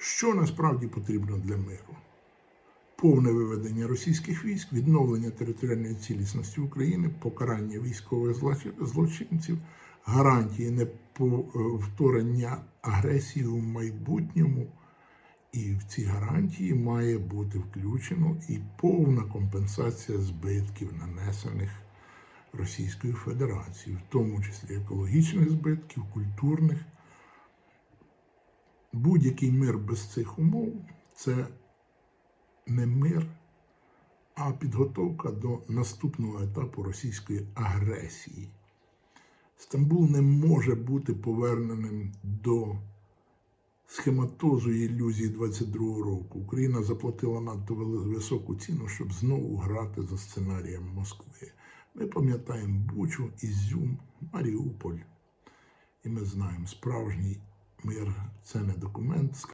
Що насправді потрібно для миру? Повне виведення російських військ, відновлення територіальної цілісності України, покарання військових злочинців, гарантії неповторення агресії у майбутньому. І в ці гарантії має бути включено і повна компенсація збитків, нанесених Російською Федерацією, в тому числі екологічних збитків, культурних. Будь-який мир без цих умов це не мир, а підготовка до наступного етапу російської агресії. Стамбул не може бути поверненим до схематозу і ілюзії 22-го року. Україна заплатила надто високу ціну, щоб знову грати за сценарієм Москви. Ми пам'ятаємо Бучу, Ізюм, Маріуполь. І ми знаємо, справжній мир це не документ